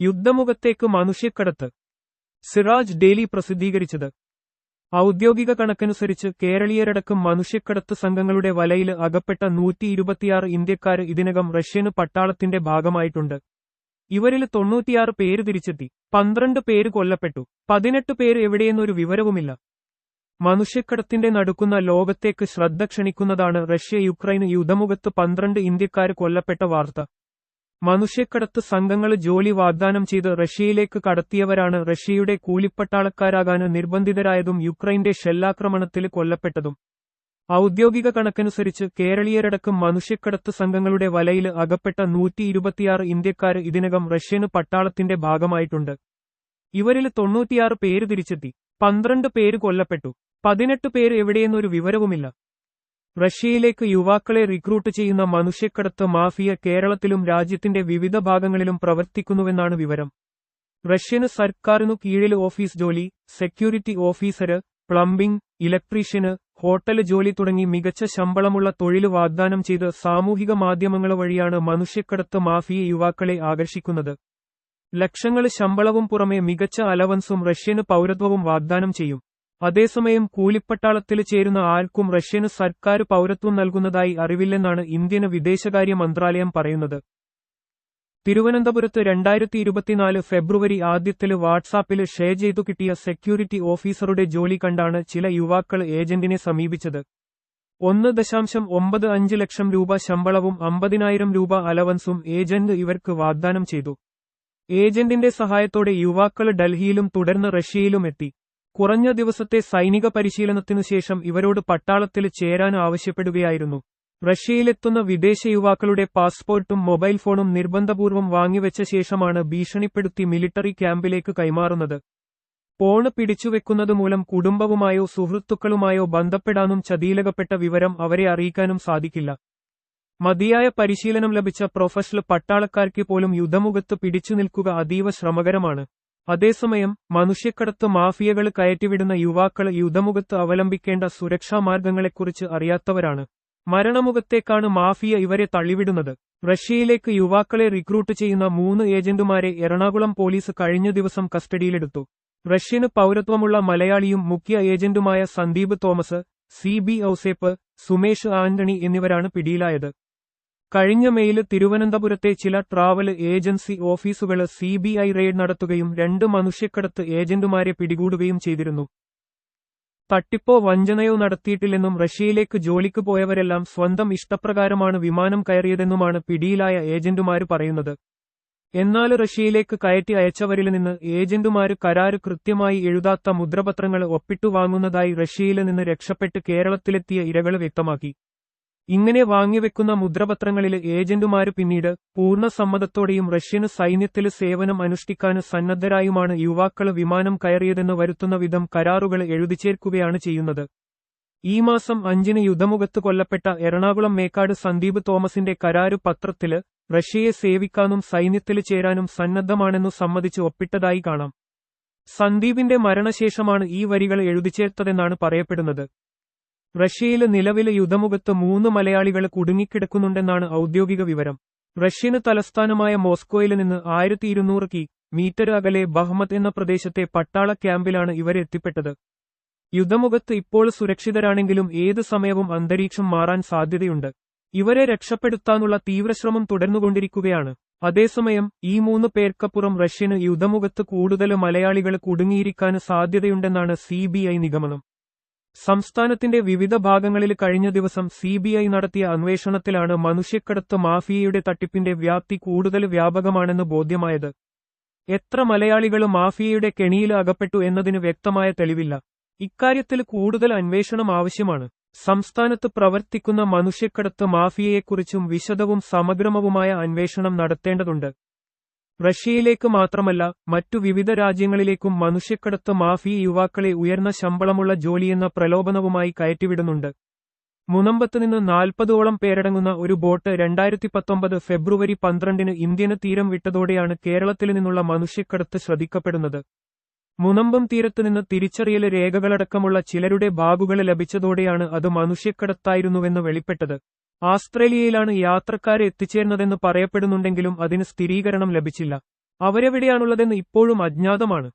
യുദ്ധമുഖത്തേക്ക് മനുഷ്യക്കടത്ത്. Siraj daily പ്രസിദ്ധീകരിച്ചത്. ഔദ്യോഗിക കണക്കനുസരിച്ച് കേരളീയരടക്കം മനുഷ്യക്കടത്ത് സംഘങ്ങളുടെ വലയിൽ അകപ്പെട്ട നൂറ്റി ഇരുപത്തിയാറ് ഇന്ത്യക്കാര് ഇതിനകം റഷ്യന് പട്ടാളത്തിന്റെ ഭാഗമായിട്ടുണ്ട്. ഇവരിൽ തൊണ്ണൂറ്റിയാറ് പേര് തിരിച്ചെത്തി പന്ത്രണ്ട് പേര് കൊല്ലപ്പെട്ടു പതിനെട്ട് പേര് എവിടെയെന്നൊരു വിവരവുമില്ല. മനുഷ്യക്കടത്തിന്റെ നടുക്കുന്ന ലോകത്തേക്ക് ശ്രദ്ധ ക്ഷണിക്കുന്നതാണ് റഷ്യ യുക്രൈന് യുദ്ധമുഖത്ത് പന്ത്രണ്ട് ഇന്ത്യക്കാർ കൊല്ലപ്പെട്ട വാർത്ത. മനുഷ്യക്കടത്ത് സംഘങ്ങൾ ജോലി വാഗ്ദാനം ചെയ്ത് റഷ്യയിലേക്ക് കടത്തിയവരാണ് റഷ്യയുടെ കൂലിപ്പട്ടാളക്കാരാകാന് നിർബന്ധിതരായതും യുക്രൈന്റെ ഷെല്ലാക്രമണത്തിൽ കൊല്ലപ്പെട്ടതും. ഔദ്യോഗിക കണക്കനുസരിച്ച് കേരളീയരടക്കം മനുഷ്യക്കടത്ത് സംഘങ്ങളുടെ വലയിൽ അകപ്പെട്ട നൂറ്റി ഇരുപത്തിയാറ് ഇതിനകം റഷ്യന് പട്ടാളത്തിന്റെ ഭാഗമായിട്ടുണ്ട്. ഇവരിൽ തൊണ്ണൂറ്റിയാറ് പേര് തിരിച്ചെത്തി പന്ത്രണ്ട് പേര് കൊല്ലപ്പെട്ടു പതിനെട്ട് പേര് എവിടെയെന്നൊരു വിവരവുമില്ല. റഷ്യയിലേക്ക് യുവാക്കളെ റിക്രൂട്ട് ചെയ്യുന്ന മനുഷ്യക്കടത്ത് മാഫിയ കേരളത്തിലും രാജ്യത്തിന്റെ വിവിധ ഭാഗങ്ങളിലും പ്രവർത്തിക്കുന്നുവെന്നാണ് വിവരം. റഷ്യന് സർക്കാരിനു കീഴിൽ ഓഫീസ് ജോലി security officer plumbing electrician hotel ജോലി തുടങ്ങി മികച്ച ശമ്പളമുള്ള തൊഴിൽ വാഗ്ദാനം ചെയ്ത് സാമൂഹിക മാധ്യമങ്ങൾ വഴിയാണ് മനുഷ്യക്കടത്ത് മാഫിയ യുവാക്കളെ ആകർഷിക്കുന്നത്. ലക്ഷങ്ങൾ ശമ്പളവും പുറമെ മികച്ച അലവൻസും റഷ്യന് പൗരത്വവും വാഗ്ദാനം ചെയ്യും. അതേസമയം കൂലിപ്പട്ടാളത്തിൽ ചേരുന്ന ആർക്കും റഷ്യന് സർക്കാർ പൌരത്വം നൽകുന്നതായി അറിവില്ലെന്നാണ് ഇന്ത്യൻ വിദേശകാര്യ മന്ത്രാലയം പറയുന്നത്. തിരുവനന്തപുരത്ത് രണ്ടായിരത്തി ഇരുപത്തിനാല് ഫെബ്രുവരി ആദ്യത്തിൽ വാട്സാപ്പിൽ ഷെയർ ചെയ്തു കിട്ടിയ സെക്യൂരിറ്റി ഓഫീസറുടെ ജോലി കണ്ടാണ് ചില യുവാക്കൾ ഏജന്റിനെ സമീപിച്ചത്. ഒന്ന് ദശാംശം ഒമ്പത് അഞ്ച് ലക്ഷം രൂപ ശമ്പളവും അമ്പതിനായിരം രൂപ അലവൻസും ഏജന്റ് ഇവർക്ക് വാഗ്ദാനം ചെയ്തു. ഏജന്റിന്റെ സഹായത്തോടെ യുവാക്കൾ ഡൽഹിയിലും തുടർന്ന് റഷ്യയിലും എത്തി. കുറഞ്ഞ ദിവസത്തെ സൈനിക പരിശീലനത്തിനു ശേഷം ഇവരോട് പട്ടാളത്തിൽ ചേരാൻ ആവശ്യപ്പെടുകയായിരുന്നു. റഷ്യയിലെത്തുന്ന വിദേശ യുവാക്കളുടെ പാസ്പോർട്ടും മൊബൈൽ ഫോണും നിർബന്ധപൂർവം വാങ്ങിവെച്ച ശേഷമാണ് ഭീഷണിപ്പെടുത്തി മിലിട്ടറി ക്യാമ്പിലേക്ക് കൈമാറുന്നത്. പോണ് പിടിച്ചുവെക്കുന്നത് മൂലം കുടുംബവുമായോ സുഹൃത്തുക്കളുമായോ ബന്ധപ്പെടാനും ചതിയിലകപ്പെട്ട വിവരം അവരെ അറിയിക്കാനും സാധിക്കില്ല. മതിയായ പരിശീലനം ലഭിച്ച പ്രൊഫഷണൽ പട്ടാളക്കാർക്ക് പോലും യുദ്ധമുഖത്ത് പിടിച്ചു നിൽക്കുക അതീവ ശ്രമകരമാണ്. അതേസമയം മനുഷ്യക്കടത്ത് മാഫിയകൾ കയറ്റിവിടുന്ന യുവാക്കൾ യുദ്ധമുഖത്ത് അവലംബിക്കേണ്ട സുരക്ഷാ മാർഗങ്ങളെക്കുറിച്ച് അറിയാത്തവരാണ്. മരണമുഖത്തേക്കാണ് മാഫിയ ഇവരെ തള്ളിവിടുന്നത്. റഷ്യയിലേക്ക് യുവാക്കളെ റിക്രൂട്ട് ചെയ്യുന്ന മൂന്ന് ഏജന്റുമാരെ എറണാകുളം പോലീസ് കഴിഞ്ഞ ദിവസം കസ്റ്റഡിയിലെടുത്തു. റഷ്യന് പൌരത്വമുള്ള മലയാളിയും മുഖ്യ ഏജന്റുമായ സന്ദീപ് തോമസ് സി ബി ഔസേപ്പ് സുമേഷ് ആന്റണി എന്നിവരാണ് പിടിയിലായത്. കഴിഞ്ഞ മെയിൽ തിരുവനന്തപുരത്തെ ചില ട്രാവൽ ഏജൻസി ഓഫീസുകൾ സി ബി ഐ റെയ്ഡ് നടത്തുകയും രണ്ട് മനുഷ്യക്കടത്ത് ഏജന്റുമാരെ പിടികൂടുകയും ചെയ്തിരുന്നു. തട്ടിപ്പോ വഞ്ചനയോ നടത്തിയിട്ടില്ലെന്നും റഷ്യയിലേക്ക് ജോലിക്ക് പോയവരെല്ലാം സ്വന്തം ഇഷ്ടപ്രകാരമാണ് വിമാനം കയറിയതെന്നുമാണ് പിടിയിലായ ഏജന്റുമാര് പറയുന്നത്. എന്നാൽ റഷ്യയിലേക്ക് കയറ്റി അയച്ചവരിൽ നിന്ന് ഏജന്റുമാര് കരാറ് കൃത്യമായി എഴുതാത്ത മുദ്രപത്രങ്ങൾ ഒപ്പിട്ടു വാങ്ങുന്നതായി റഷ്യയിൽ നിന്ന് രക്ഷപ്പെട്ട് കേരളത്തിലെത്തിയ ഇരകൾ വ്യക്തമാക്കി. ഇങ്ങനെ വാങ്ങിവെക്കുന്ന മുദ്രപത്രങ്ങളിലെ ഏജന്റുമാര് പിന്നീട് പൂർണ സമ്മതത്തോടെയും റഷ്യന് സൈന്യത്തിൽ സേവനം അനുഷ്ഠിക്കാന് സന്നദ്ധരായുമാണ് യുവാക്കൾ വിമാനം കയറിയതെന്ന് വരുത്തുന്ന വിധം കരാറുകൾ എഴുതിച്ചേർക്കുകയാണ് ചെയ്യുന്നത്. ഈ മാസം അഞ്ചിന് യുദ്ധമുഖത്ത് കൊല്ലപ്പെട്ട എറണാകുളം മേക്കാട് സന്ദീപ് തോമസിന്റെ കരാറ് പത്രത്തിൽ റഷ്യയെ സേവിക്കാനും സൈന്യത്തിൽ ചേരാനും സന്നദ്ധമാണെന്നു സമ്മതിച്ച് ഒപ്പിട്ടതായി കാണാം. സന്ദീപിന്റെ മരണശേഷമാണ് ഈ വരികൾ എഴുതിച്ചേർത്തതെന്നാണ് പറയപ്പെടുന്നത്. റഷ്യയിൽ നിലവിലെ യുദ്ധമുഖത്ത് മൂന്ന് മലയാളികൾ കുടുങ്ങിക്കിടക്കുന്നുണ്ടെന്നാണ് ഔദ്യോഗിക വിവരം. റഷ്യന് തലസ്ഥാനമായ മോസ്കോയിൽ നിന്ന് ആയിരത്തി ഇരുന്നൂറ് കി. മീറ്റർ അകലെ ബഹ്മത് എന്ന പ്രദേശത്തെ പട്ടാള ക്യാമ്പിലാണ് ഇവരെത്തിപ്പെട്ടത് യുദ്ധമുഖത്ത് ഇപ്പോൾ സുരക്ഷിതരാണെങ്കിലും ഏത് സമയവും അന്തരീക്ഷം മാറാൻ സാധ്യതയുണ്ട്. ഇവരെ രക്ഷപ്പെടുത്താനുള്ള തീവ്രശ്രമം തുടർന്നുകൊണ്ടിരിക്കുകയാണ്. അതേസമയം ഈ മൂന്ന് പേർക്കപ്പുറം റഷ്യന് യുദ്ധമുഖത്ത് കൂടുതൽ മലയാളികൾ കുടുങ്ങിയിരിക്കാൻ സാധ്യതയുണ്ടെന്നാണ് സി നിഗമനം. സംസ്ഥാനത്തിന്റെ വിവിധ ഭാഗങ്ങളിൽ കഴിഞ്ഞ ദിവസം സിബിഐ നടത്തിയ അന്വേഷണത്തിലാണ് മനുഷ്യക്കടത്ത് മാഫിയയുടെ തട്ടിപ്പിന്റെ വ്യാപ്തി കൂടുതൽ വ്യാപകമാണെന്ന് ബോധ്യമായത്. എത്ര മലയാളികൾ മാഫിയയുടെ കെണിയിൽ അകപ്പെട്ടു എന്നതിന് വ്യക്തമായ തെളിവില്ല. ഇക്കാര്യത്തിൽ കൂടുതൽ അന്വേഷണം ആവശ്യമാണ്. സംസ്ഥാനത്ത് പ്രവർത്തിക്കുന്ന മനുഷ്യക്കടത്ത് മാഫിയയെക്കുറിച്ചും വിശദവും സമഗ്രമവുമായ അന്വേഷണം നടത്തേണ്ടതുണ്ട്. റഷ്യയിലേക്ക് മാത്രമല്ല മറ്റു വിവിധ രാജ്യങ്ങളിലേക്കും മനുഷ്യക്കടത്ത് മാഫി യുവാക്കളെ ഉയർന്ന ശമ്പളമുള്ള ജോലിയെന്ന പ്രലോഭനവുമായി കയറ്റിവിടുന്നുണ്ട്. മുനമ്പത്ത് നിന്ന് നാൽപ്പതോളം പേരടങ്ങുന്ന ഒരു ബോട്ട് രണ്ടായിരത്തി പത്തൊമ്പത് ഫെബ്രുവരി പന്ത്രണ്ടിന് ഇന്ത്യന് തീരം വിട്ടതോടെയാണ് കേരളത്തിൽ നിന്നുള്ള മനുഷ്യക്കടത്ത് ശ്രദ്ധിക്കപ്പെടുന്നത്. മുനമ്പം തീരത്ത് നിന്ന് തിരിച്ചറിയൽ രേഖകളടക്കമുള്ള ചിലരുടെ ബാഗുകൾ ലഭിച്ചതോടെയാണ് അത് മനുഷ്യക്കടത്തായിരുന്നുവെന്ന് വെളിപ്പെട്ടത്. ആസ്ട്രേലിയയിലാണ് യാത്രക്കാരെ എത്തിച്ചേർന്നതെന്ന് പറയപ്പെടുന്നുണ്ടെങ്കിലും അതിന് സ്ഥിരീകരണം ലഭിച്ചില്ല. അവരെവിടെയാണുള്ളതെന്ന് ഇപ്പോഴും അജ്ഞാതമാണ്.